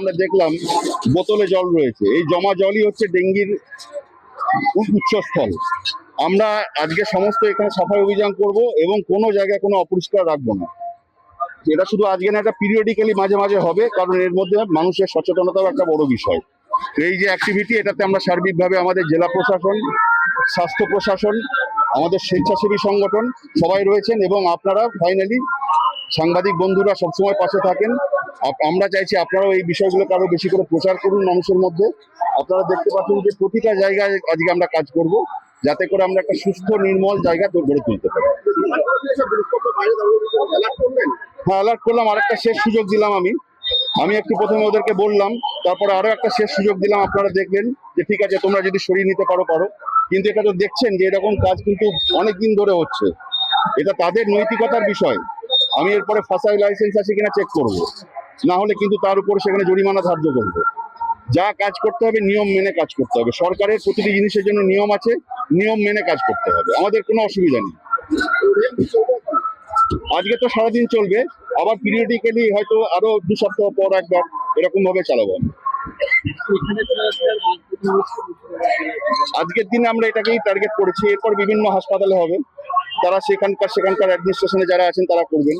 আমরা দেখলাম বোতলে জল রয়েছে। এই জমা জলই হচ্ছে ডেঙ্গির উৎসস্থল। আমরা আজকে সমস্ত এখানে সাফাই অভিযান করব এবং কোনো জায়গায় কোনো অপরিষ্কার রাখব না। এটা শুধু আজকে না, এটা পিরিয়ডিক্যালি মাঝে মাঝে হবে, কারণ এর মধ্যে মানুষের সচেতনতাও একটা বড় বিষয়। এই যে অ্যাক্টিভিটি এটাতে আমরা সার্বিকভাবে আমাদের জেলা প্রশাসন, স্বাস্থ্য প্রশাসন, আমাদের স্বেচ্ছাসেবী সংগঠন সবাই রয়েছেন এবং আপনারা ফাইনালি সাংবাদিক বন্ধুরা সবসময় পাশে থাকেন। আমরা চাইছি আপনারাও এই বিষয়গুলোকে আরও বেশি করে প্রচার করুন মানুষের মধ্যে। আপনারা দেখতে পাচ্ছেন যে প্রতিটা জায়গায় আজকে আমরা কাজ করব, যাতে করে আমরা একটা সুস্থ, নির্মল জায়গা গড়ে তুলতে পারি। হ্যাঁ অ্যালার্ট করলাম, আরেকটা শেষ সুযোগ দিলাম আমি। আমি একটু প্রথমে ওদেরকে বললাম, তারপরে আরও একটা শেষ সুযোগ দিলাম, আপনারা দেখলেন যে ঠিক আছে, তোমরা যদি সরিয়ে নিতে পারো পারো কিন্তু এটা তো দেখছেন যে এরকম কাজ কিন্তু অনেক দিন ধরে হচ্ছে। এটা তাদের নৈতিকতার বিষয়। আমি এরপরে ফাঁসাই লাইসেন্স আছে কিনা চেক করব। না হলে কিন্তু তার উপর সেখানে জরিমানা ধার্য করবে। যা কাজ করতে হবে, নিয়ম মেনে কাজ করতে হবে। সরকারের প্রতিটি জিনিসের জন্য নিয়ম আছে, নিয়ম মেনে কাজ করতে হবে। আমাদের কোনো অসুবিধা নেই। আজকে তো সারাদিন চলবে, আবার পিরিয়ডিক্যালি হয়তো আরও দু সপ্তাহ পর একবার এরকম ভাবে চালাবো। আজকের দিনে আমরা এটাকেই টার্গেট করেছি। এরপর বিভিন্ন হাসপাতালে হবে। তারা সেখানকার সেখানকার অ্যাডমিনিস্ট্রেশনে যারা আছেন তারা করবেন।